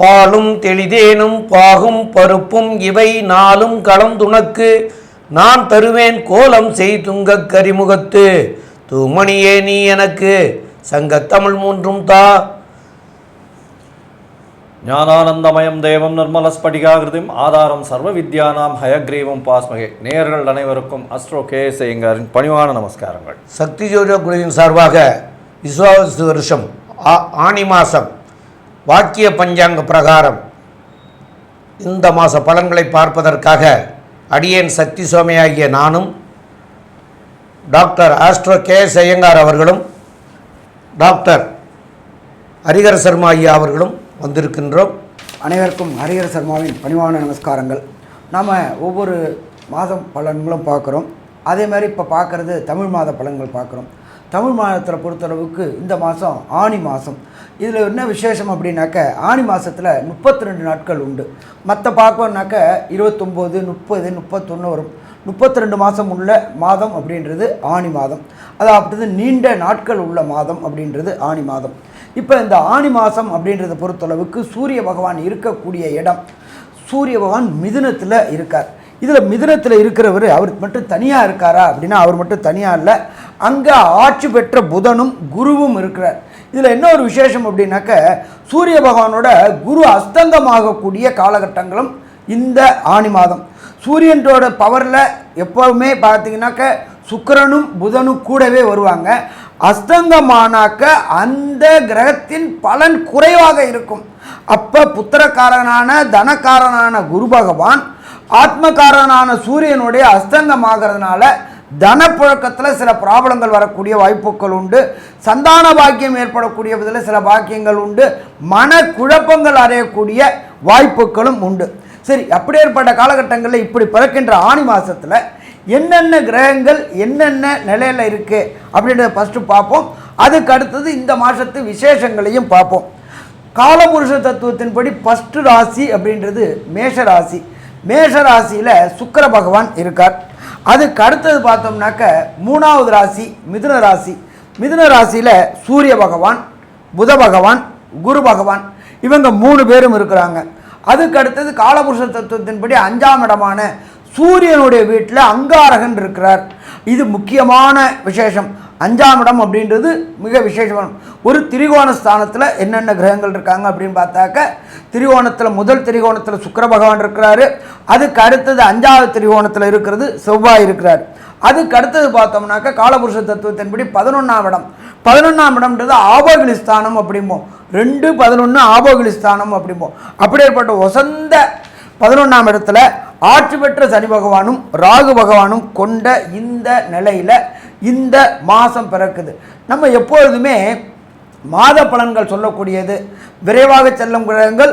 பாலும் தெளிதேனும் பாகும் பருப்பும் இவை நாளும் கலந்துனக்கு நான் தருவேன் கோலம் செய் துங்கக் கரிமுகத்து. தூமணியே நீ எனக்கு. சங்கத்தமிழ் மூன்றும் தா. ஞானானந்தமயம் தேவம் நிர்மலஸ்படிகாகிருதிம் ஆதாரம் சர்வ வித்யானாம் ஹயக்ரீவம் பாஸ்மகே. நேயர்கள் அனைவருக்கும் அஸ்ட்ரோ கே ஐயங்காரின் பணிவான நமஸ்காரங்கள். சக்தி ஜோதிட குழுவின் சார்பாக விஸ்வாவசு வருஷம் ஆ- ஆனி மாதம் வாக்கிய பஞ்சாங்க பிரகாரம். இந்த மாத பலன்களை பார்ப்பதற்காக அடியேன் சக்தி சோமையாகிய நானும் doctor astro K S Iyengar அவர்களும் டாக்டர் ஹரிகர சர்மா ஐயா அவர்களும் வந்திருக்கின்றோம். அனைவருக்கும் ஹரிஹர சர்மாவின் பணிவான நமஸ்காரங்கள். நாம் ஒவ்வொரு மாதம் பலன்களும் பார்க்குறோம். அதே மாதிரி இப்போ பார்க்குறது தமிழ் மாத பலன்கள் பார்க்குறோம். தமிழ் மாதத்தில் பொறுத்தளவுக்கு இந்த மாதம் ஆனி மாதம் இதில் என்ன விசேஷம் அப்படின்னாக்க ஆனி மாதத்தில் முப்பத்தி ரெண்டு நாட்கள் உண்டு. மற்ற பார்க்கணுனாக்க இருபத்தொம்போது முப்பது முப்பத்தொன்று வரும். முப்பத்தி ரெண்டு மாதம் உள்ள மாதம் அப்படின்றது ஆனி மாதம். அதாவது நீண்ட நாட்கள் உள்ள மாதம் அப்படின்றது ஆனி மாதம். இப்போ இந்த ஆனி மாதம் அப்படின்றத பொறுத்தளவுக்கு சூரிய பகவான் இருக்கக்கூடிய இடம். சூரிய பகவான் மிதுனத்தில் இருக்கார். இதில் மிதுனத்தில் இருக்கிறவர் அவர் மட்டும் தனியாக இருக்காரா அப்படின்னா அவர் மட்டும் தனியாக இல்லை அங்கே ஆட்சி பெற்ற புதனும் குருவும் இருக்கிறார். இதில் என்ன ஒரு விசேஷம் அப்படின்னாக்க சூரிய பகவானோட குரு அஸ்தங்கமாகக்கூடிய காலகட்டங்களும் இந்த ஆனி மாதம். சூரியனோட பவரில் எப்போவுமே பார்த்தீங்கன்னாக்க சுக்கிரனும் புதனும் கூடவே வருவாங்க. அஸ்தங்கமானாக்க அந்த கிரகத்தின் பலன் குறைவாக இருக்கும். அப்போ புத்திரக்காரனான தனக்காரனான குரு பகவான் ஆத்மகாரனான சூரியனுடைய அஸ்தங்கமாகிறதுனால தனப்புழக்கத்தில் சில ப்ராப்ளங்கள் வரக்கூடிய வாய்ப்புகள் உண்டு. சந்தான பாக்கியம் ஏற்படக்கூடிய விதத்தில் சில பாக்கியங்கள் உண்டு. மன குழப்பங்கள் அடையக்கூடிய வாய்ப்புகளும் உண்டு. சரி அப்படியேற்பட்ட காலகட்டங்களில் இப்படி பிறக்கின்ற ஆணி மாதத்தில் என்னென்ன கிரகங்கள் என்னென்ன நிலையில் இருக்குது அப்படின்றத ஃபஸ்ட்டு பார்ப்போம். அதுக்கு அடுத்தது இந்த மாதத்து விசேஷங்களையும் பார்ப்போம். காலபுருஷ தத்துவத்தின்படி ஃபஸ்ட்டு ராசி அப்படின்றது மேஷ ராசி மேஷ ராசியில் சுக்கர பகவான் இருக்கார். அதுக்கு அடுத்தது பார்த்தோம்னாக்க மூணாவது ராசி மிதுன ராசி. மிதுன ராசியில் சூரிய பகவான் புத பகவான் குரு பகவான் இவங்க மூணு பேரும் இருக்கிறாங்க. அதுக்கு அடுத்தது காலபுருஷ தத்துவத்தின்படி அஞ்சாம் இடமான சூரியனுடைய வீட்டில் அங்காரகன் இருக்கிறார். இது முக்கியமான விசேஷம். அஞ்சாம் இடம் அப்படின்றது மிக விசேஷமான ஒரு திரிகோண ஸ்தானத்தில் என்னென்ன கிரகங்கள் இருக்காங்க அப்படின்னு பார்த்தாக்க திரிகோணத்தில் முதல் திரிகோணத்தில் சுக்கர பகவான் இருக்கிறாரு. அதுக்கு அடுத்தது அஞ்சாவது திரிகோணத்தில் இருக்கிறது செவ்வாய் இருக்கிறார். அதுக்கு அடுத்தது பார்த்தோம்னாக்க காலபுருஷ தத்துவத்தின்படி பதினொன்றாம் இடம். பதினொன்றாம் இடம்ன்றது ஆபோகிலிஸ்தானம் அப்படிம்போம். ரெண்டு பதினொன்று ஆபோகிலிஸ்தானம் அப்படிம்போம். அப்படியேற்பட்ட ஒசந்த பதினொன்றாம் இடத்துல ஆட்சி பெற்ற சனி பகவானும் ராகு பகவானும் கொண்ட இந்த நிலையில் இந்த மாதம் பிறக்குது. நம்ம எப்பொழுதுமே மாத பலன்கள் சொல்லக்கூடியது. விரைவாக செல்லும் கிரகங்கள்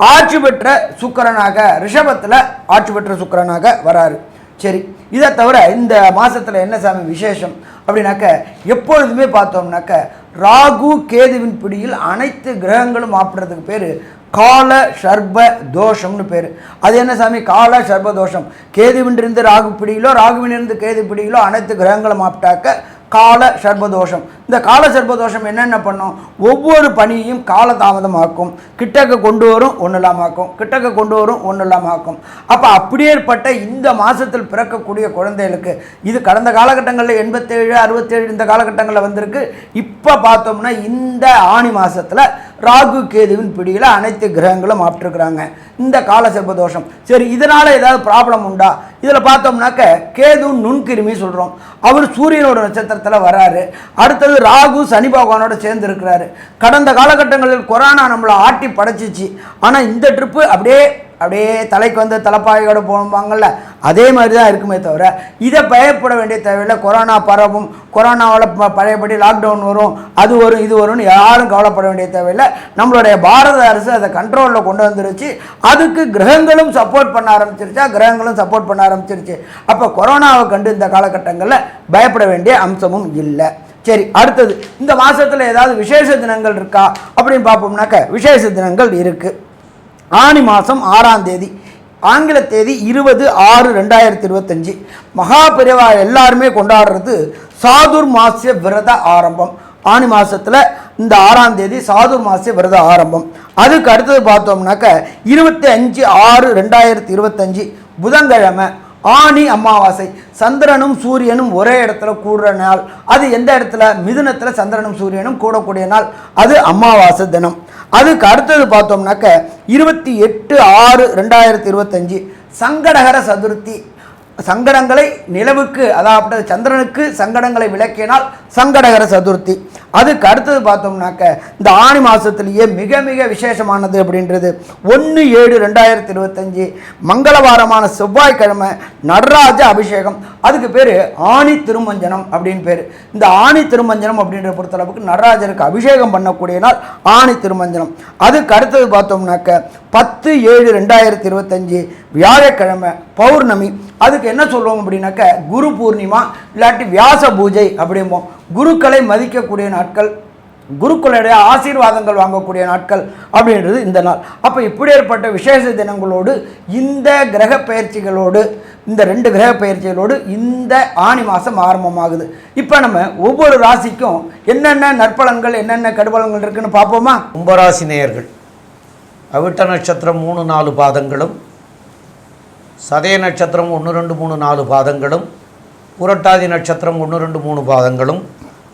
ஆட்சி பெற்ற சுக்கிரனாக ரிஷபத்தில் ஆட்சி பெற்ற சுக்கரனாக வராரு. சரி இதை தவிர இந்த மாதத்தில் என்ன சாமி விசேஷம்? அப்படின்னாக்க எப்பொழுதுமே பார்த்தோம்னாக்க ராகு கேதுவின் பிடியில் அனைத்து கிரகங்களும் ஆப்பிடுறதுக்கு பேர் கால சர்ப தோஷம்னு பேர். அது என்ன சாமி? கால சர்ப தோஷம். கேதுவின்றிருந்து ராகு பிடியிலோ ராகுவினிருந்து கேது பிடியிலோ அனைத்து கிரகங்களும் ஆப்பிட்டாக்க கால சர்பதோஷம் இந்த கால சர்ப்பதோஷம் என்னென்ன பண்ணும்? ஒவ்வொரு பணியையும் காலதாமதமாக்கும். கிட்டக்க கொண்டு வரும் ஒன்று இல்லாமாக்கும் கிட்டக்க கொண்டு வரும் ஒன்று இல்லாமாக்கும் அப்போ அப்படியேற்பட்ட இந்த மாதத்தில் பிறக்கக்கூடிய குழந்தைகளுக்கு இது கடந்த காலகட்டங்களில் எண்பத்தேழு அறுபத்தேழு இந்த காலகட்டங்களில் வந்திருக்கு. இப்போ பார்த்தோம்னா இந்த ஆணி மாதத்தில் ராகு கேதுவின் பிடியில் அனைத்து கிரகங்களும் ஆப்டிருக்கிறாங்க இந்த கால சர்ப்பதோஷம் சரி இதனால் ஏதாவது ப்ராப்ளம் உண்டா? இதில் பார்த்தோம்னாக்க கேது நுண்கிருமி சொல்கிறோம் அவர் சூரியனோட நட்சத்திரத்தில் வராரு. அடுத்தது ராகு சனி பகவானோட சேர்ந்து இருக்கிறாரு. கடந்த காலகட்டங்களில் கொரோனா நம்மளை ஆட்டி படைச்சிச்சு. ஆனால் இந்த ட்ரிப்பு அப்படியே அப்படியே தலைக்கு வந்து தலைப்பாகையோடு போவாங்கல்ல அதே மாதிரி தான் இருக்குமே தவிர இதை பயப்பட வேண்டிய தேவையில்லை. கொரோனா பரவும் கொரோனாவில் ப- பழையபடி லாக்டவுன் வரும் அது வரும் இது வரும்னு யாரும் கவலைப்பட வேண்டிய தேவையில்லை. நம்மளுடைய பாரத அரசு அதை கண்ட்ரோலில் கொண்டு வந்துருச்சு. அதுக்கு கிரகங்களும் சப்போர்ட் பண்ண ஆரம்பிச்சிருச்சா. கிரகங்களும் சப்போர்ட் பண்ண ஆரம்பிச்சிருச்சு. அப்போ கொரோனாவை கண்டு இந்த காலகட்டங்களில் பயப்பட வேண்டிய அம்சமும் இல்லை. சரி அடுத்தது இந்த மாதத்தில் ஏதாவது விசேஷ தினங்கள் இருக்கா? அப்படின்னு பார்ப்போம்னாக்க விசேஷ தினங்கள் இருக்குது ஆனி மாதம் ஆறாம் தேதி ஆங்கில தேதி இருபது ஆறு ரெண்டாயிரத்தி இருபத்தஞ்சி. மகாபிரிவா எல்லாருமே கொண்டாடுறது சாதுர் மாசிய விரத ஆரம்பம். ஆனி மாதத்தில் இந்த ஆறாம் தேதி சாதுர் மாசிய விரத ஆரம்பம். அதுக்கு அடுத்தது பார்த்தோம்னாக்க இருபத்தி அஞ்சு ஆறு ரெண்டாயிரத்தி இருபத்தஞ்சி புதன்கிழமை. ஆனி அமாவாசை. சந்திரனும் சூரியனும் ஒரே இடத்துல கூடுற நாள். அது எந்த இடத்துல? மிதுனத்தில் சந்திரனும் சூரியனும் கூடக்கூடிய நாள். அது அமாவாசை தினம். அதுக்கு அடுத்தது பார்த்தோம்னாக்க இருபத்தி எட்டு ஆறு ரெண்டாயிரத்தி இருபத்தஞ்சி. சங்கடகர சதுர்த்தி. சங்கடங்களை நிலவுக்கு அதாவது சந்திரனுக்கு சங்கடங்களை விளக்கினால் சங்கடகர சதுர்த்தி. அதுக்கு அடுத்தது பார்த்தோம்னாக்க இந்த ஆணி மாதத்துலேயே மிக மிக விசேஷமானது அப்படின்றது. ஒன்று ஏழு ரெண்டாயிரத்தி இருபத்தஞ்சி மங்களவாரமான செவ்வாய்க்கிழமை நடராஜ அபிஷேகம். அதுக்கு பேர் ஆணி திருமஞ்சனம் அப்படின்னு பேர். இந்த ஆணி திருமஞ்சனம் அப்படின்ற பொறுத்தளவுக்கு நடராஜருக்கு அபிஷேகம் பண்ணக்கூடிய நாள் ஆணி திருமஞ்சனம். அதுக்கு அடுத்தது பார்த்தோம்னாக்க பத்து ஏழு ரெண்டாயிரத்தி இருபத்தஞ்சி வியாழக்கிழமை பௌர்ணமி. அதுக்கு என்ன சொல்லுவோம் அப்படின்னாக்க குரு பூர்ணிமா இல்லாட்டி வியாச பூஜை அப்படிம்போம். குருக்களை மதிக்கக்கூடிய நாட்கள் குருக்களுடைய ஆசீர்வாதங்கள் வாங்கக்கூடிய நாட்கள் அப்படின்றது இந்த நாள். அப்போ இப்படி ஏற்பட்ட விசேஷ தினங்களோடு இந்த கிரக பயிற்சிகளோடு இந்த ரெண்டு கிரக பயிற்சிகளோடு இந்த ஆணி மாதம் ஆரம்பமாகுது. இப்போ நம்ம ஒவ்வொரு ராசிக்கும் என்னென்ன நற்பலன்கள் என்னென்ன கடுபலன்கள் இருக்குன்னு பார்ப்போமா? கும்பராசி நேயர்கள் அவிட்ட நட்சத்திரம் மூணு நாலு பாதங்களும் சதய நட்சத்திரம் ஒன்று ரெண்டு மூணு நாலு பாதங்களும் புரட்டாதி நட்சத்திரம் ஒன்று ரெண்டு மூணு பாதங்களும்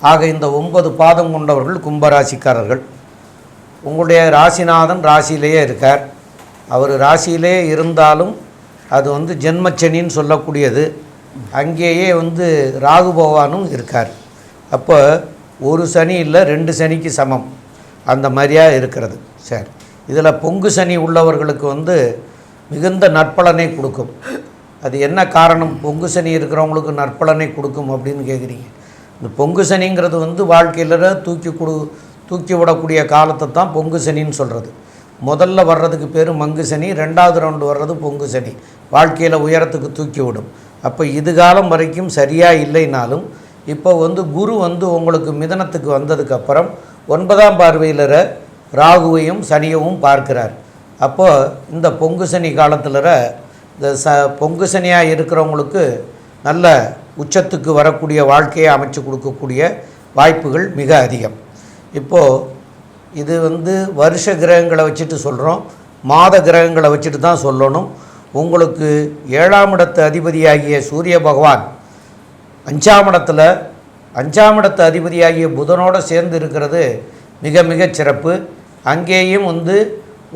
ஆக இந்த ஒன்பது பாதம் கொண்டவர்கள் கும்பராசிக்காரர்கள். உங்களுடைய ராசிநாதன் ராசியிலேயே இருக்கார். அவர் ராசியிலே இருந்தாலும் அது வந்து ஜென்மச்சனின்னு சொல்லக்கூடியது. அங்கேயே வந்து ராகு பகவானும் இருக்கார். அப்போ ஒரு சனி இல்லை ரெண்டு சனிக்கு சமம். அந்த மாதிரியாக இருக்கிறது சரி. இதில் பொங்கு சனி உள்ளவர்களுக்கு வந்து மிகுந்த நற்பலனை கொடுக்கும். அது என்ன காரணம்? பொங்கு சனி இருக்கிறவங்களுக்கு நற்பலனை கொடுக்கும் அப்படின்னு கேட்குறீங்க. இந்த பொங்கு சனிங்கிறது வந்து வாழ்க்கையில் தூக்கி கொடு தூக்கி விடக்கூடிய காலத்தை தான் பொங்கு சனின்னு சொல்கிறது முதல்ல வர்றதுக்கு பேர் மங்கு சனி ரெண்டாவது ரவுண்டு வர்றது பொங்கு சனி. வாழ்க்கையில் உயரத்துக்கு தூக்கி விடும். அப்போ இது காலம் வரைக்கும் சரியாக இல்லைனாலும் இப்போ வந்து குரு வந்து உங்களுக்கு மிதனத்துக்கு வந்ததுக்கப்புறம் ஒன்பதாம் பார்வையில் ராகுவையும் சனியவும் பார்க்கிறார். அப்போது இந்த பொங்கு சனி காலத்தில் இந்த ச பொங்கு சனியாக இருக்கிறவங்களுக்கு நல்ல உச்சத்துக்கு வரக்கூடிய வாழ்க்கையை அமைச்சு கொடுக்கக்கூடிய வாய்ப்புகள் மிக அதிகம். இப்போது இது வந்து வருஷ கிரகங்களை வச்சுட்டு சொல்கிறோம் மாத கிரகங்களை வச்சுட்டு தான் சொல்லணும். உங்களுக்கு ஏழாம் இடத்து அதிபதியாகிய சூரிய பகவான் அஞ்சாம் இடத்துல அஞ்சாம் இடத்து அதிபதியாகிய புதனோடு சேர்ந்து இருக்கிறது மிக மிக சிறப்பு. அங்கேயும் வந்து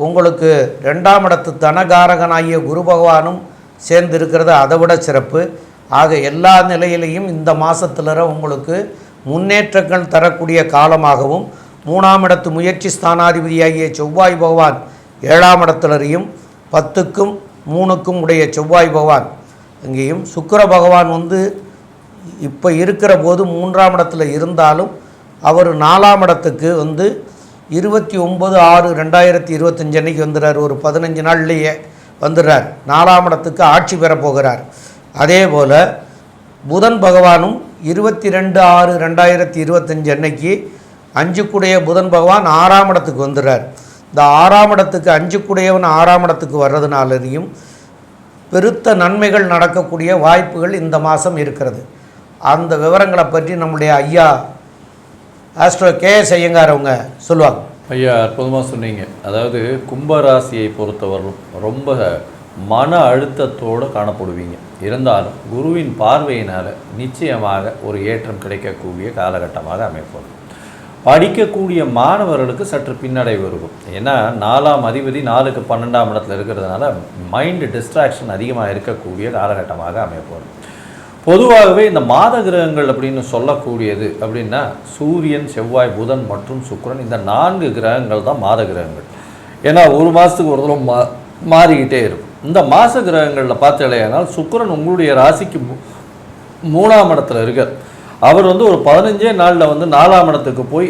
உங்களுக்கு ரெண்டாம் இடத்து தனகாரகனாகிய குரு பகவானும் சேர்ந்து இருக்கிறது அதை விட சிறப்பு. ஆக எல்லா நிலையிலையும் இந்த மாதத்துல உங்களுக்கு முன்னேற்றங்கள் தரக்கூடிய காலமாகவும் மூணாம் இடத்து முயற்சி ஸ்தானாதிபதியாகிய செவ்வாய் பகவான் ஏழாம் இடத்துலரையும் பத்துக்கும் மூணுக்கும் உடைய செவ்வாய் பகவான். அங்கேயும் சுக்கர பகவான் வந்து இப்போ இருக்கிற போது மூன்றாம் இடத்துல இருந்தாலும் அவர் நாலாம் இடத்துக்கு வந்து இருபத்தி ஒம்பது ஆறு ரெண்டாயிரத்தி இருபத்தஞ்சு அன்னைக்கு வந்துடுறார் ஒரு பதினஞ்சு நாள்லேயே வந்துடுறார் நாலாம் இடத்துக்கு ஆட்சி பெறப்போகிறார். போகிறார் அதே போல் புதன் பகவானும் இருபத்தி ரெண்டு ஆறு ரெண்டாயிரத்தி இருபத்தஞ்சு அன்னைக்கு அஞ்சுக்குடைய புதன் பகவான் ஆறாம் இடத்துக்கு வந்துடுறார். இந்த ஆறாம் இடத்துக்கு அஞ்சுக்குடையவன் ஆறாம் இடத்துக்கு வர்றதுனாலையும் பெருத்த நன்மைகள் நடக்கக்கூடிய வாய்ப்புகள் இந்த மாதம் இருக்கிறது. அந்த விவரங்களை பற்றி நம்முடைய ஐயா ஆஸ்ட்ரோ கே ஐயங்கார் அவங்க சொல்லுவாங்க. ஐயா அற்புதமாக சொன்னீங்க. அதாவது கும்பராசியை பொறுத்தவரையும் ரொம்ப மன அழுத்தத்தோடு காணப்படுவீங்க. இருந்தாலும் குருவின் பார்வையினால் நிச்சயமாக ஒரு ஏற்றம் கிடைக்கக்கூடிய காலகட்டமாக அமைப்போம். படிக்கக்கூடிய மாணவர்களுக்கு சற்று பின்னடைவு இருக்கும். ஏன்னா நாலாம் அதிபதி நாலுக்கு பன்னெண்டாம் இடத்துல இருக்கிறதுனால மைண்டு டிஸ்ட்ராக்ஷன் அதிகமாக இருக்கக்கூடிய காலகட்டமாக அமைப்போம். பொதுவாகவே இந்த மாத கிரகங்கள் அப்படின்னு சொல்லக்கூடியது அப்படின்னா சூரியன் செவ்வாய் புதன் மற்றும் சுக்கிரன் இந்த நான்கு கிரகங்கள் தான் மாத கிரகங்கள். ஏன்னா ஒரு மாதத்துக்கு ஒரு தடவை மா மாறிக்கிட்டே இருக்கும். இந்த மாச கிரகங்களில் பார்த்தாலேயானால் சுக்கிரன் உங்களுடைய ராசிக்கு மூணாம் இடத்துல இருக்கார். அவர் வந்து ஒரு பதினஞ்சே நாளில் வந்து நாலாம் இடத்துக்கு போய்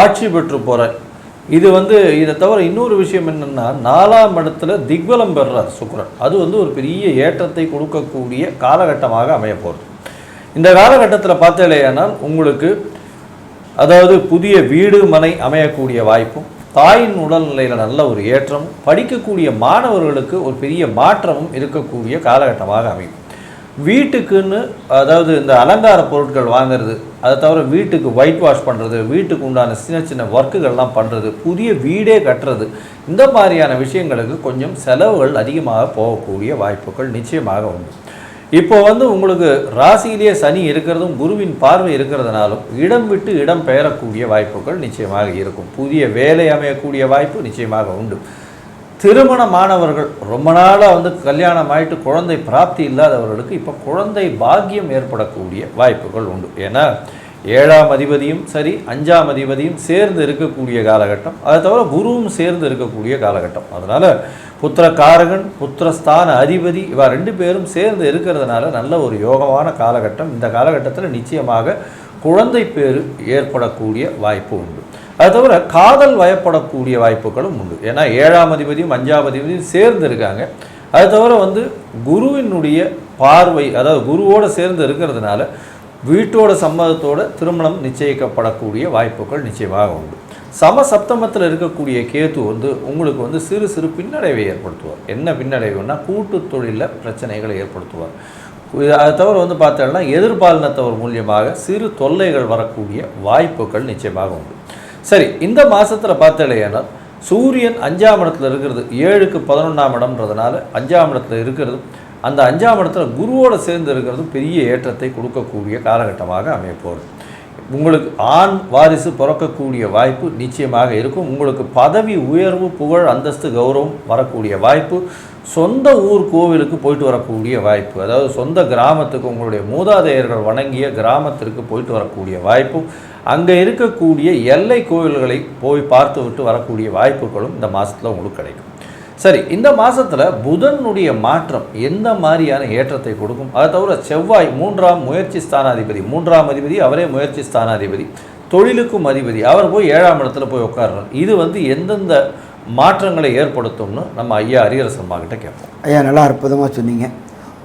ஆட்சி பெற்று போகிறார் இது வந்து இதை தவிர இன்னொரு விஷயம் என்னென்னா நாலாம் இடத்துல திக்வலம் பெறுறார் சுக்கிரன். அது வந்து ஒரு பெரிய ஏற்றத்தை கொடுக்கக்கூடிய காலகட்டமாக அமைய போகிறது இந்த காலகட்டத்தில் பார்த்தாலேயானால் உங்களுக்கு அதாவது புதிய வீடு மனை அமையக்கூடிய வாய்ப்பும் தாயின் உடல்நிலையில் நல்ல ஒரு ஏற்றமும் படிக்கக்கூடிய மாணவர்களுக்கு ஒரு பெரிய மாற்றமும் இருக்கக்கூடிய காலகட்டமாக அமையும். வீட்டுக்குன்னு அதாவது இந்த அலங்கார பொருட்கள் வாங்குறது அதை தவிர வீட்டுக்கு ஒயிட் வாஷ் பண்ணுறது வீட்டுக்கு உண்டான சின்ன சின்ன ஒர்க்குகள்லாம் பண்ணுறது புதிய வீடே கட்டுறது இந்த மாதிரியான விஷயங்களுக்கு கொஞ்சம் செலவுகள் அதிகமாக போகக்கூடிய வாய்ப்புகள் நிச்சயமாக உண்டு. இப்போ வந்து உங்களுக்கு ராசியிலேயே சனி இருக்கிறதும் குருவின் பார்வை இருக்கிறதுனாலும் இடம் விட்டு இடம் பெயரக்கூடிய வாய்ப்புகள் நிச்சயமாக இருக்கும். புதிய வேலை அமையக்கூடிய வாய்ப்பு நிச்சயமாக உண்டு. திருமணமானவர்கள் ரொம்ப நாளாக வந்து கல்யாணம் ஆயிட்டு குழந்தை பிராப்தி இல்லாதவர்களுக்கு இப்போ குழந்தை பாக்கியம் ஏற்படக்கூடிய வாய்ப்புகள் உண்டு. ஏன்னா ஏழாம் அதிபதியும் சரி அஞ்சாம் அதிபதியும் சேர்ந்து இருக்கக்கூடிய காலகட்டம். அதை தவிர குருவும் சேர்ந்து இருக்கக்கூடிய காலகட்டம். அதனால் புத்திரக்காரகன் புத்திரஸ்தான அதிபதி இவா ரெண்டு பேரும் சேர்ந்து இருக்கிறதுனால நல்ல ஒரு யோகமான காலகட்டம். இந்த காலகட்டத்தில் நிச்சயமாக குழந்தை பேர் ஏற்படக்கூடிய வாய்ப்பு உண்டு. அது தவிர காதல் வயப்படக்கூடிய வாய்ப்புகளும் உண்டு. ஏன்னா ஏழாம் அதிபதியும் அஞ்சாம் அதிபதியும் சேர்ந்து இருக்காங்க. அது தவிர வந்து குருவினுடைய பார்வை அதாவது குருவோடு சேர்ந்து இருக்கிறதுனால வீட்டோட சம்மதத்தோட திருமணம் நிச்சயிக்கப்படக்கூடிய வாய்ப்புகள் நிச்சயமாக உண்டு. சம சப்தமத்தில் இருக்கக்கூடிய கேது வந்து உங்களுக்கு வந்து சிறு சிறு பின்னடைவை ஏற்படுத்துவார். என்ன பின்னடைவுன்னா கூட்டு தொழிலில் பிரச்சனைகளை ஏற்படுத்துவார். அது அதை தவிர வந்து பார்த்தோம்னா எதிர்பாலினத்தவர் மூலியமாக சிறு தொல்லைகள் வரக்கூடிய வாய்ப்புகள் நிச்சயமாக உண்டு. சரி இந்த மாதத்தில் பார்த்தலையானா சூரியன் அஞ்சாம் இடத்துல இருக்கிறது ஏழுக்கு பதினொன்றாம் இடம்ன்றதுனால அஞ்சாம் இடத்துல இருக்கிறது. அந்த அஞ்சாம் இடத்துல குருவோடு சேர்ந்து இருக்கிறது பெரிய ஏற்றத்தை கொடுக்கக்கூடிய காலகட்டமாக அமைய போகிறது உங்களுக்கு ஆண் வாரிசு பிறக்கக்கூடிய வாய்ப்பு நிச்சயமாக இருக்கும். உங்களுக்கு பதவி உயர்வு புகழ் அந்தஸ்து கௌரவம் வரக்கூடிய வாய்ப்பு. சொந்த ஊர் கோவிலுக்கு போயிட்டு வரக்கூடிய வாய்ப்பு. அதாவது சொந்த கிராமத்துக்கு உங்களுடைய மூதாதையர்கள் வணங்கிய கிராமத்திற்கு போயிட்டு வரக்கூடிய வாய்ப்பும் அங்கே இருக்கக்கூடிய எல்லை கோவில்களை போய் பார்த்து விட்டு வரக்கூடிய வாய்ப்புகளும் இந்த மாதத்தில் உங்களுக்கு கிடைக்கும். சரி இந்த மாதத்தில் புதனுடைய மாற்றம் எந்த மாதிரியான ஏற்றத்தை கொடுக்கும்? அதை தவிர செவ்வாய் மூன்றாம் முயற்சி ஸ்தானாதிபதி மூன்றாம் அதிபதி அவரே முயற்சி ஸ்தானாதிபதி தொழிலுக்கும் அதிபதி அவர் போய் ஏழாம் இடத்துல போய் உட்கார்றார். இது வந்து எந்தெந்த மாற்றங்களை ஏற்படுத்தும்னு நம்ம ஐயா அரியரசம்மா கிட்ட கேட்போம். ஐயா நல்லா அற்புதமாக சொன்னீங்க.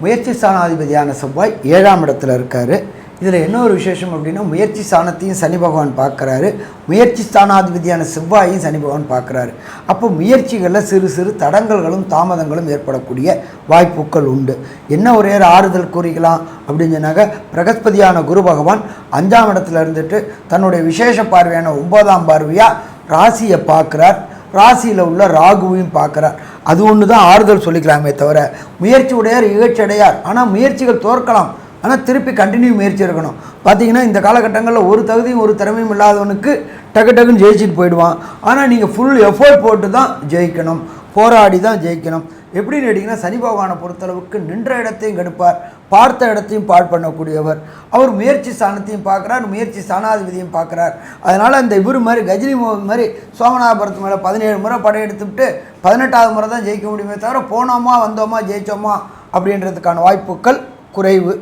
முயற்சி ஸ்தானாதிபதியான செவ்வாய் ஏழாம் இடத்துல இருக்கார். இதில் என்ன ஒரு விசேஷம் அப்படின்னா முயற்சி ஸ்தானத்தையும் சனி பகவான் பார்க்குறாரு. முயற்சி ஸ்தானாதிபதியான செவ்வாயையும் சனி பகவான் பார்க்குறாரு. அப்போ முயற்சிகளில் சிறு சிறு தடங்கல்களும் தாமதங்களும் ஏற்படக்கூடிய வாய்ப்புகள் உண்டு. என்ன ஒரே ஆறுதல் கூறிக்கலாம் அப்படின்னு சொன்னாக்க பிரகஸ்பதியான குரு பகவான் அஞ்சாம் இடத்துல இருந்துட்டு தன்னுடைய விசேஷ பார்வையான ஒன்பதாம் பார்வையாக ராசியை பார்க்குறார். ராசியில் உள்ள ராகுவையும் பார்க்குறார். அது ஒன்று தான் ஆறுதல் சொல்லிக்கலாமே தவிர முயற்சி உடையார் இகழ்ச்சி அடையார். ஆனால் முயற்சிகள் தோற்கலாம். ஆனால் திருப்பி கண்டினியூ முயற்சி இருக்கணும் பார்த்தீங்கன்னா இந்த காலகட்டங்களில் ஒரு தகுதியும் ஒரு திறமையும் இல்லாதவனுக்கு டக்கு டக்குன்னு ஜெயிச்சுட்டு போயிடுவான். ஆனால் நீங்கள் ஃபுல் எஃபோர்ட் போட்டு தான் ஜெயிக்கணும். போராடி தான் ஜெயிக்கணும். எப்படின்னு கேட்டிங்கன்னா சனி பகவானை பொறுத்தளவுக்கு நின்ற இடத்தையும் கெடுப்பார். பார்த்த இடத்தையும் பாழ் பண்ணக்கூடியவர். அவர் முயற்சி ஸ்தானத்தையும் பார்க்குறார் முயற்சி ஸ்தானாதிபதியும் பார்க்குறார். அதனால் அந்த இவர் மாதிரி கஜினி மோகன் மாதிரி சோமநாதபுரத்து மேலே பதினேழு முறை படையெடுத்துவிட்டு பதினெட்டாவது முறை தான் ஜெயிக்க முடியுமே தவிர போனோமா வந்தோமா ஜெயிச்சோமா அப்படின்றதுக்கான வாய்ப்புகள் குறைவு.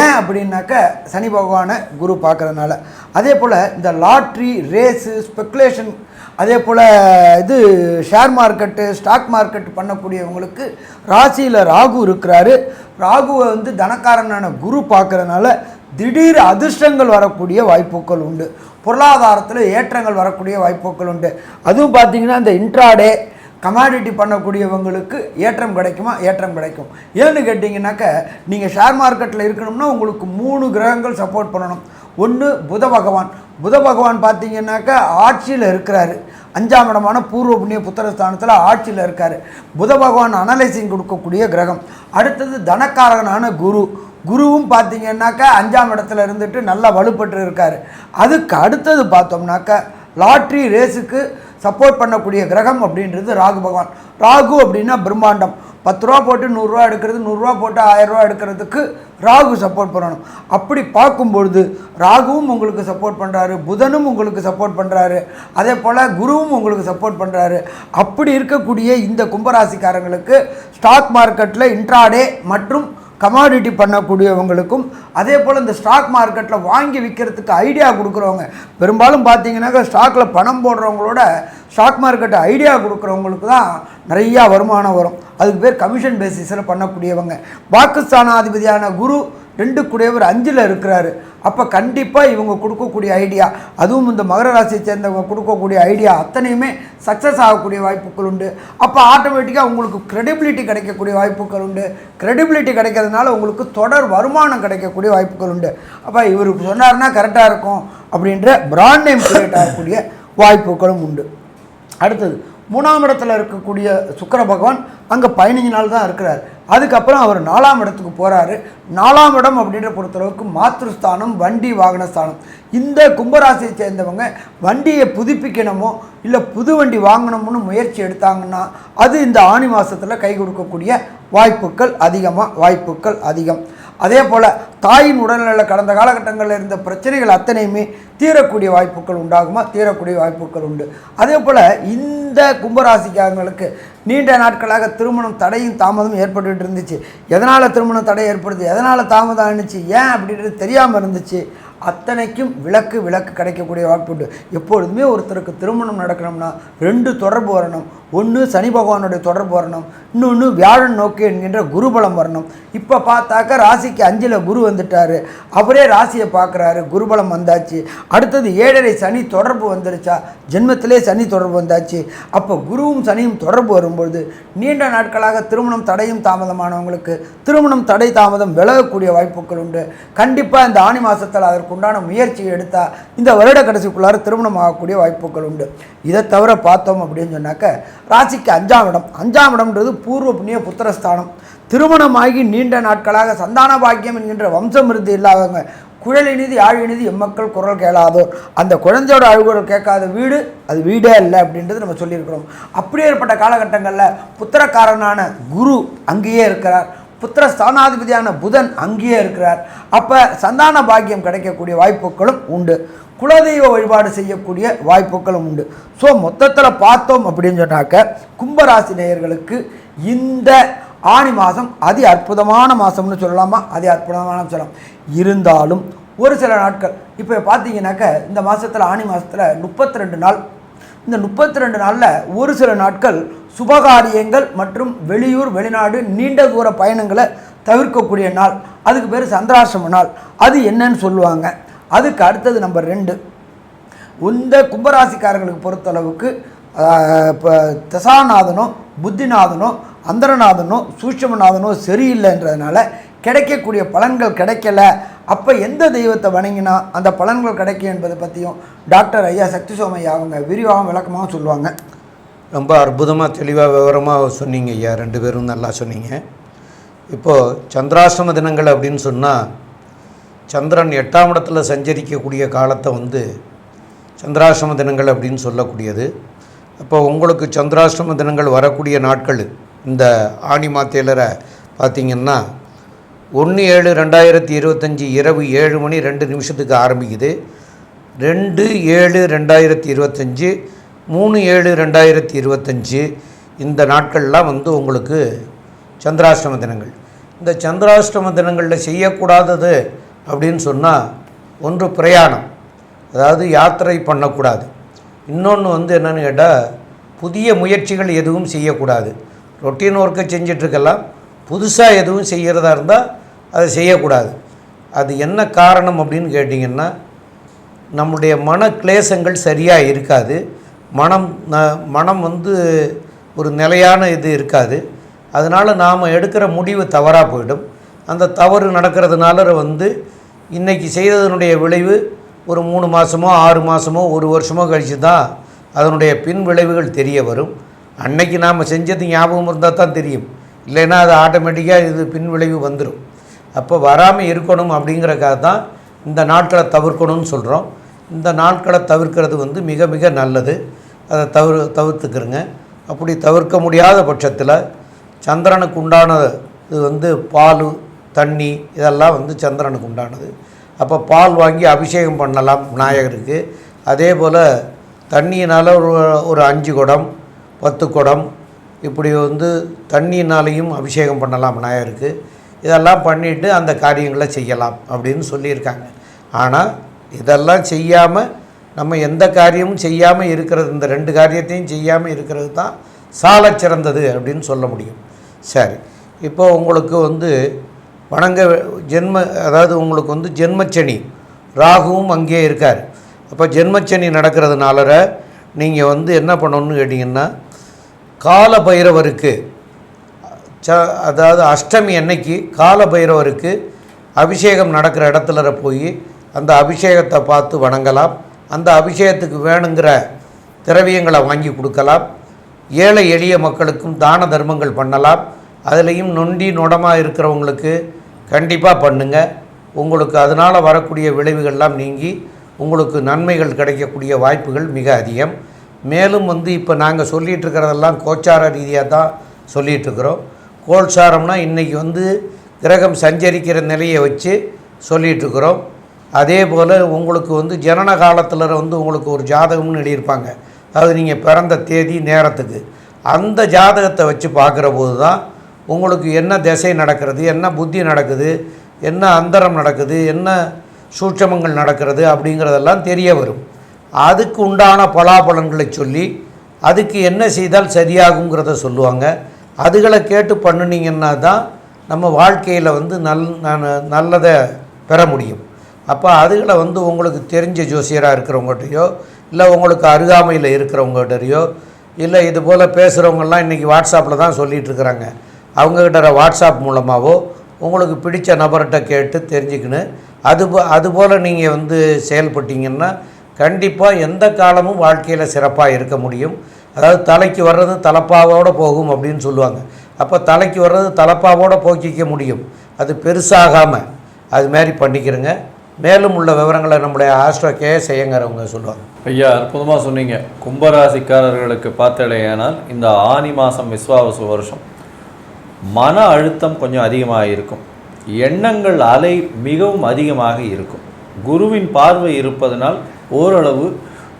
ஏன் அப்படின்னாக்க சனி பகவானை குரு பார்க்குறதுனால. அதே போல் இந்த லாட்ரி ரேஸு ஸ்பெக்குலேஷன் அதே போல் இது ஷேர் மார்க்கெட்டு ஸ்டாக் மார்க்கெட் பண்ணக்கூடியவங்களுக்கு ராசியில் ராகு இருக்கிறாரு. ராகுவை வந்து தனக்காரனான குரு பார்க்குறதுனால திடீர் அதிர்ஷ்டங்கள் வரக்கூடிய வாய்ப்புகள் உண்டு. பொருளாதாரத்தில் ஏற்றங்கள் வரக்கூடிய வாய்ப்புகள் உண்டு. அதுவும் பார்த்தீங்கன்னா இந்த இன்ட்ராடே கமாடிட்டி பண்ணக்கூடியவங்களுக்கு ஏற்றம் கிடைக்குமா? ஏற்றம் கிடைக்கும். ஏன்னு கேட்டிங்கனாக்க நீங்கள் ஷேர் மார்க்கெட்டில் இருக்கணும்னா உங்களுக்கு மூணு கிரகங்கள் சப்போர்ட் பண்ணணும். ஒன்று புத பகவான். புத பகவான் பார்த்தீங்கன்னாக்கா ஆட்சியில் இருக்கிறாரு. அஞ்சாம் இடமான பூர்வ புண்ணிய புத்திரஸ்தானத்தில் ஆட்சியில் இருக்கார். புத பகவான் அனலைசிங் கொடுக்கக்கூடிய கிரகம். அடுத்தது தனக்காரகனான குரு. குருவும் பார்த்தீங்கன்னாக்கா அஞ்சாம் இடத்துல இருந்துட்டு நல்லா வலுப்பட்டு இருக்கார். அதுக்கு அடுத்தது பார்த்தோம்னாக்கா லாட்ரி ரேஸுக்கு சப்போர்ட் பண்ணக்கூடிய கிரகம் அப்படின்றது ராகு பகவான். ராகு அப்படின்னா பிரம்மாண்டம். பத்து ரூபா போட்டு நூறுரூவா எடுக்கிறது நூறுரூவா போட்டு ஆயிரரூவா எடுக்கிறதுக்கு ராகு சப்போர்ட் பண்ணணும். அப்படி பார்க்கும்பொழுது ராகுவும் உங்களுக்கு சப்போர்ட் பண்ணுறாரு புதனும் உங்களுக்கு சப்போர்ட் பண்ணுறாரு அதே போல் குருவும் உங்களுக்கு சப்போர்ட் பண்ணுறாரு அப்படி இருக்கக்கூடிய இந்த கும்பராசிக்காரங்களுக்கு ஸ்டாக் மார்க்கெட்டில் இன்ட்ராடே மற்றும் கமாடிட்டி பண்ணக்கூடியவங்களுக்கும் அதே போல் இந்த ஸ்டாக் மார்க்கெட்டில் வாங்கி விற்கிறதுக்கு ஐடியா கொடுக்குறவங்க. பெரும்பாலும் பார்த்தீங்கன்னாக்கா ஸ்டாக்கில் பணம் போடுறவங்களோட ஸ்டாக் மார்க்கெட்டை ஐடியா கொடுக்குறவங்களுக்கு தான் நிறையா வருமானம் வரும். அதுக்கு பேர் கமிஷன் பேசிஸில் பண்ணக்கூடியவங்க. வாக்குஸ்தானாதிபதியான குரு ரெண்டு கூடியவர் அஞ்சில் இருக்கிறாரு. அப்போ கண்டிப்பாக இவங்க கொடுக்கக்கூடிய ஐடியா அதுவும் இந்த மகர ராசியை சேர்ந்தவங்க கொடுக்கக்கூடிய ஐடியா அத்தனையுமே சக்ஸஸ் ஆகக்கூடிய வாய்ப்புகள் உண்டு. அப்போ ஆட்டோமேட்டிக்காக உங்களுக்கு க்ரெடிபிலிட்டி கிடைக்கக்கூடிய வாய்ப்புகள் உண்டு. க்ரெடிபிலிட்டி கிடைக்கிறதுனால உங்களுக்கு தொடர் வருமானம் கிடைக்கக்கூடிய வாய்ப்புகள் உண்டு. அப்போ இவர் சொன்னார்னா கரெக்டாக இருக்கும் அப்படின்ற பிராண்ட் நேம் கிரியேட் ஆகக்கூடிய வாய்ப்புகளும் உண்டு. அடுத்தது மூணாம் இடத்துல இருக்கக்கூடிய சுக்கர பகவான் அங்கே பதினஞ்சு நாள் தான் இருக்கிறார். அதுக்கப்புறம் அவர் நாலாம் இடத்துக்கு போகிறாரு நாலாம் இடம் அப்படின்ற பொறுத்தளவுக்கு மாத்திருஸ்தானம் வண்டி வாகன ஸ்தானம். இந்த கும்பராசியை சேர்ந்தவங்க வண்டியை புதுப்பிக்கணுமோ இல்லை புது வண்டி வாங்கணும்னு முயற்சி எடுத்தாங்கன்னா அது இந்த ஆணி மாதத்தில் கை கொடுக்கக்கூடிய வாய்ப்புகள் அதிகமாக வாய்ப்புகள் அதிகம். அதே போல் தாயின் உடல்நல கடந்த காலகட்டங்களில் இருந்த பிரச்சனைகள் அத்தனையுமே தீரக்கூடிய வாய்ப்புகள் உண்டாகுமா? தீரக்கூடிய வாய்ப்புகள் உண்டு. அதே போல் இந்த கும்பராசிக்காரங்களுக்கு நீண்ட நாட்களாக திருமணம் தடையும் தாமதம் ஏற்பட்டுட்டு இருந்துச்சு. எதனால் திருமணம் தடை ஏற்படுது? எதனால் தாமதம் ஆணுச்சு ஏன் அப்படின்றது தெரியாமல் இருந்துச்சு. அத்தனைக்கும் விளக்கு விளக்கு கிடைக்கக்கூடிய வாய்ப்புண்டு எப்பொழுதுமே ஒருத்தருக்கு திருமணம் நடக்கணும்னா ரெண்டு தொடர்பு வரணும். ஒன்று சனி பகவானுடைய தொடர்பு வரணும். இன்னொன்று வியாழன் நோக்கி என்கின்ற குருபலம் வரணும். இப்போ பார்த்தாக்க ராசிக்கு அஞ்சில் குரு வந்துட்டார். அவரே ராசியை பார்க்குறாரு. குருபலம் வந்தாச்சு. அடுத்தது ஏழரை சனி தொடர்பு வந்துருச்சா? ஜென்மத்திலே சனி தொடர்பு வந்தாச்சு. அப்போ குருவும் சனியும் தொடர்பு வரும்பொழுது நீண்ட நாட்களாக திருமணம் தடையும் தாமதமானவங்களுக்கு திருமணம் தடை தாமதம் விலகக்கூடிய வாய்ப்புகள் உண்டு. கண்டிப்பாக இந்த ஆணி மாதத்தில் அதற்கு உண்டான முயற்சி எடுத்தால் இந்த வருட கடைசிக்குள்ளார திருமணம் ஆகக்கூடிய வாய்ப்புகள் உண்டு. இதை தவிர பார்த்தோம் அப்படின்னு சொன்னாக்க ராசிக்கு அஞ்சாம் இடம். அஞ்சாம் இடம்ன்றது பூர்வ புண்ணிய புத்திரஸ்தானம். திருமணமாகி நீண்ட நாட்களாக சந்தான பாக்கியம் என்கின்ற வம்சம் இருந்து இல்லாதவங்க குழலினிது யாழினிது எம்மக்கள் குரல் கேளாதோர். அந்த குழந்தையோட அழுகுரல் கேட்காத வீடு அது வீடே இல்லை அப்படின்றது நம்ம சொல்லியிருக்கிறோம். அப்படி ஏற்பட்ட காலகட்டங்களில் புத்திரக்காரனான குரு அங்கேயே இருக்கிறார். புத்திர ஸ்தானாதிபதியான புதன் அங்கேயே இருக்கிறார். அப்போ சந்தான பாக்கியம் கிடைக்கக்கூடிய வாய்ப்புகளும் உண்டு. குலதெய்வ வழிபாடு செய்யக்கூடிய வாய்ப்புகளும் உண்டு. ஸோ மொத்தத்தில் பார்த்தோம் அப்படின்னு சொன்னாக்க கும்பராசி நேயர்களுக்கு இந்த ஆணி மாதம் அதி அற்புதமான மாதம்னு சொல்லலாமா? அதி அற்புதமான சொல்லலாம் இருந்தாலும் ஒரு சில நாட்கள். இப்போ பார்த்தீங்கன்னாக்க இந்த மாதத்தில் ஆணி மாதத்தில் முப்பத்தி ரெண்டு நாள் இந்த முப்பத்தி ரெண்டு நாளில் ஒரு சில நாட்கள் சுபகாரியங்கள் மற்றும் வெளியூர் வெளிநாடு நீண்ட தூர பயணங்களை தவிர்க்கக்கூடிய நாள். அதுக்கு பேர் சந்திராசிரம நாள். அது என்னன்னு சொல்லுவாங்க. அதுக்கு அடுத்தது நம்பர் ரெண்டு. இந்த கும்பராசிக்காரங்களுக்கு பொறுத்தளவுக்கு இப்போ தசாநாதனோ புத்திநாதனோ அந்தரநாதனோ சூட்சமநாதனோ சரியில்லைன்றதுனால கிடைக்கக்கூடிய பலன்கள் கிடைக்கல. அப்போ எந்த தெய்வத்தை வணங்கினா அந்த பலன்கள் கிடைக்கும் என்பதை பற்றியும் டாக்டர் ஐயா சக்தி சோமையா அவங்க விரிவாகவும் விளக்கமாகவும் சொல்லுவாங்க. ரொம்ப அற்புதமாக தெளிவாக விவரமாக சொன்னீங்க ஐயா. ரெண்டு பேரும் நல்லா சொன்னீங்க. இப்போது சந்திராசிரம தினங்கள் அப்படின்னு சொன்னால் சந்திரன் எட்டாம் இடத்துல சஞ்சரிக்கக்கூடிய காலத்தை வந்து சந்திராசிரம தினங்கள் அப்படின்னு சொல்லக்கூடியது. அப்போ உங்களுக்கு சந்திராசிரம தினங்கள் வரக்கூடிய நாட்கள் இந்த ஆணி மாத்தேலரை பார்த்திங்கன்னா ஒன்று ஏழு ரெண்டாயிரத்தி இருபத்தஞ்சி இரவு ஏழு மணி ரெண்டு நிமிஷத்துக்கு ஆரம்பிக்குது. ரெண்டு ஏழு ரெண்டாயிரத்தி இருபத்தஞ்சி மூணு ஏழு ரெண்டாயிரத்தி இருபத்தஞ்சி இந்த நாட்கள்லாம் வந்து உங்களுக்கு சந்திராஷ்டம தினங்கள். இந்த சந்திராஷ்டம தினங்களில் செய்யக்கூடாதது அப்படின்னு சொன்னால் ஒன்று பிரயாணம் அதாவது யாத்திரை பண்ணக்கூடாது. இன்னொன்று வந்து என்னென்னு கேட்டால் புதிய முயற்சிகள் எதுவும் செய்யக்கூடாது. ரொட்டீன் ஒர்க்கை செஞ்சிட்ருக்கலாம் புதுசாக எதுவும் செய்கிறதா இருந்தால் அதை செய்யக்கூடாது. அது என்ன காரணம் அப்படின்னு கேட்டிங்கன்னா நம்முடைய மன கிளேசங்கள் சரியாக இருக்காது. மனம் ந- மனம் வந்து ஒரு நிலையான இது இருக்காது. அதனால் நாம் எடுக்கிற முடிவு தவறாக போயிடும். அந்த தவறு நடக்கிறதுனால வந்து இன்றைக்கி செய்ததனுடைய விளைவு ஒரு மூணு மாதமோ ஆறு மாதமோ ஒரு வருஷமோ கழித்து தான் அதனுடைய பின் விளைவுகள் தெரிய வரும். அன்னைக்கு நாம் செஞ்சது ஞாபகம் இருந்தால் தான் தெரியும். இல்லைன்னா அது ஆட்டோமேட்டிக்காக இது பின் விளைவு வந்துடும் அப்போ வராமல் இருக்கணும் அப்படிங்கிறக்காக தான் இந்த நாட்களை தவிர்க்கணும்னு சொல்கிறோம் இந்த நாட்களை தவிர்க்கிறது வந்து மிக மிக நல்லது. அதை தவிர தவிர்த்துக்கிறங்க. அப்படி தவிர்க்க முடியாத பட்சத்தில் சந்திரனுக்கு உண்டானது இது வந்து பால் தண்ணி இதெல்லாம் வந்து சந்திரனுக்கு உண்டானது. அப்போ பால் வாங்கி அபிஷேகம் பண்ணலாம் விநாயகருக்கு. அதே போல் தண்ணியினால் ஒரு ஒரு அஞ்சு குடம் பத்து குடம் இப்படி வந்து தண்ணியினாலையும் அபிஷேகம் பண்ணலாம் விநாயகருக்கு. இதெல்லாம் பண்ணிவிட்டு அந்த காரியங்களை செய்யலாம் அப்படின்னு சொல்லியிருக்காங்க. ஆனால் இதெல்லாம் செய்யாமல் நம்ம எந்த காரியமும் செய்யாமல் இருக்கிறது இந்த ரெண்டு காரியத்தையும் செய்யாமல் இருக்கிறது தான் சாலச் சிறந்தது அப்படின்னு சொல்ல முடியும். சரி இப்போ உங்களுக்கு வந்து வணங்க ஜென்ம அதாவது உங்களுக்கு வந்து ஜென்மச்சனி ராகுவும் அங்கேயே இருக்கார். அப்போ ஜென்மச்சனி நடக்கிறதுனால நீங்கள் வந்து என்ன பண்ணணும்னு கேட்டிங்கன்னா கால பைரவருக்கு ச அதாவது அஷ்டமி அன்னைக்கு கால பைரவருக்கு அபிஷேகம் நடக்கிற இடத்துல போய் அந்த அபிஷேகத்தை பார்த்து வணங்கலாம். அந்த அபிஷேகத்துக்கு வேணுங்கிற திரவியங்களை வாங்கி கொடுக்கலாம். ஏழை எளிய மக்களுக்கும் தான தர்மங்கள் பண்ணலாம். அதுலேயும் நொண்டி நொடமாக இருக்கிறவங்களுக்கு கண்டிப்பாக பண்ணுங்க. உங்களுக்கு அதனால் வரக்கூடிய விளைவுகள்லாம் நீங்கி உங்களுக்கு நன்மைகள் கிடைக்கக்கூடிய வாய்ப்புகள் மிக அதிகம். மேலும் வந்து இப்போ நாங்கள் சொல்லிகிட்டு இருக்கிறதெல்லாம் கோச்சார ரீதியாக தான் சொல்லிகிட்டு இருக்கிறோம். கோல்சாரம்னா இன்றைக்கி வந்து கிரகம் சஞ்சரிக்கிற நிலையை வச்சு சொல்லிகிட்ருக்குறோம் அதே போல் உங்களுக்கு வந்து ஜனன காலத்தில் வந்து உங்களுக்கு ஒரு ஜாதகம்னு எழுதியிருப்பாங்க. அதாவது நீங்கள் பிறந்த தேதி நேரத்துக்கு. அந்த ஜாதகத்தை வச்சு பார்க்குற போது தான் உங்களுக்கு என்ன திசை நடக்கிறது என்ன புத்தி நடக்குது என்ன அந்தரம் நடக்குது என்ன சூட்சமங்கள் நடக்கிறது அப்படிங்கிறதெல்லாம் தெரிய வரும். அதுக்கு உண்டான பலாபலன்களை சொல்லி அதுக்கு என்ன செய்தால் சரியாகுங்கிறத சொல்லுவாங்க. அதுகளை கேட்டு பண்ணுனீங்கன்னா தான் நம்ம வாழ்க்கையில் வந்து நல் நான் நல்லதை பெற முடியும். அப்போ அதுகளை வந்து உங்களுக்கு தெரிஞ்ச ஜோசியராக இருக்கிறவங்ககிட்டயோ இல்லை உங்களுக்கு அருகாமையில் இருக்கிறவங்ககிட்டயோ இல்லை இது போல் பேசுகிறவங்கெல்லாம் இன்றைக்கி வாட்ஸ்அப்பில் தான் சொல்லிகிட்ருக்குறாங்க அவங்கக்கிட்ட வாட்ஸ்அப் மூலமாகவோ உங்களுக்கு பிடித்த நபர்கிட்ட கேட்டு தெரிஞ்சுக்கின்னு அது போ அதுபோல் நீங்கள் வந்து செயல்பட்டீங்கன்னா கண்டிப்பாக எந்த காலமும் வாழ்க்கையில் சிறப்பாக இருக்க முடியும். அதாவது தலைக்கு வர்றது தலப்பாவோடு போகும் அப்படின்னு சொல்லுவாங்க. அப்போ தலைக்கு வர்றது தலப்பாவோடு போக்கிக்க முடியும். அது பெருசாகாமல் அது மாதிரி பண்ணிக்கிறங்க. மேலும் உள்ள விவரங்களை நம்முடைய ஆஸ்ட்ரோ கே செய்யங்கிறவங்க சொல்லுவாங்க. ஐயா அற்புதமாக சொன்னீங்க. கும்பராசிக்காரர்களுக்கு பார்த்தடையானால் இந்த ஆனி மாதம் விஸ்வாவசு வருஷம் மன அழுத்தம் கொஞ்சம் அதிகமாக இருக்கும். எண்ணங்கள் அலை மிகவும் அதிகமாக இருக்கும். குருவின் பார்வை இருப்பதனால் ஓரளவு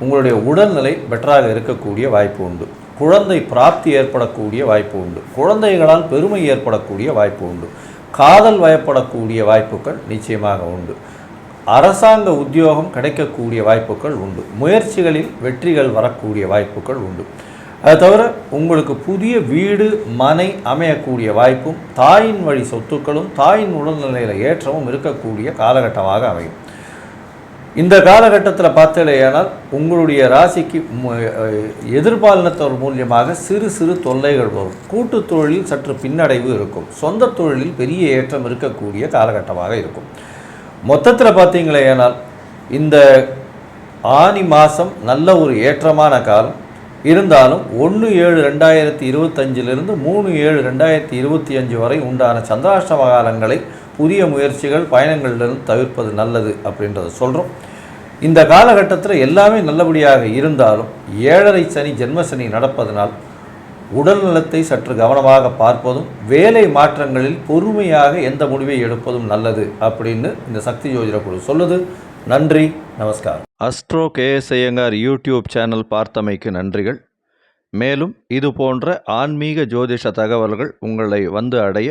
உங்களுடைய உடல்நிலை பெட்டராக இருக்கக்கூடிய வாய்ப்பு உண்டு. குழந்தை பிராப்தி ஏற்படக்கூடிய வாய்ப்பு உண்டு. குழந்தைகளால் பெருமை ஏற்படக்கூடிய வாய்ப்பு உண்டு. காதல் வயப்படக்கூடிய வாய்ப்புகள் நிச்சயமாக உண்டு. அரசாங்க உத்தியோகம் கிடைக்கக்கூடிய வாய்ப்புகள் உண்டு. முயற்சிகளில் வெற்றிகள் வரக்கூடிய வாய்ப்புகள் உண்டு. அது தவிர உங்களுக்கு புதிய வீடு மனை அமையக்கூடிய வாய்ப்பும் தாயின் வழி சொத்துக்களும் தாயின் உடல்நிலையில் ஏற்றமும் இருக்கக்கூடிய காலகட்டமாக அமையும். இந்த காலகட்டத்தில் பார்த்தலையானால் உங்களுடைய ராசிக்கு மு- எதிர்பாலினத்தவர் மூலியமாக சிறு சிறு தொல்லைகள் வரும். கூட்டுத் தொழிலில் சற்று பின்னடைவு இருக்கும். சொந்த தொழிலில் பெரிய ஏற்றம் இருக்கக்கூடிய காலகட்டமாக இருக்கும். மொத்தத்தில் பார்த்தீங்களேயானால் இந்த ஆனி மாதம் நல்ல ஒரு ஏற்றமான காலம். இருந்தாலும் ஒன்று ஏழு ரெண்டாயிரத்தி இருபத்தஞ்சிலிருந்து மூணு ஏழு ரெண்டாயிரத்தி இருபத்தி அஞ்சு வரை உண்டான சந்திராஷ்டம காலங்களை புதிய முயற்சிகள் பயணங்களிலிருந்து தவிர்ப்பது நல்லது அப்படின்றத சொல்கிறோம் இந்த காலகட்டத்தில் எல்லாமே நல்லபடியாக இருந்தாலும் ஏழரை சனி ஜென்மசனி நடப்பதனால் உடல் நலத்தை சற்று கவனமாக பார்ப்பதும் வேலை மாற்றங்களில் பொறுமையாக எந்த முடிவை எடுப்பதும் நல்லது அப்படின்னு இந்த சக்தி யோஜன குழு சொல்லுது. நன்றி நமஸ்காரம். Astro KS Iyengar YouTube channel பார்த்தமைக்கு நன்றிகள். மேலும் இது போன்ற ஆன்மீக ஜோதிஷ தகவல்கள் உங்களை வந்து அடைய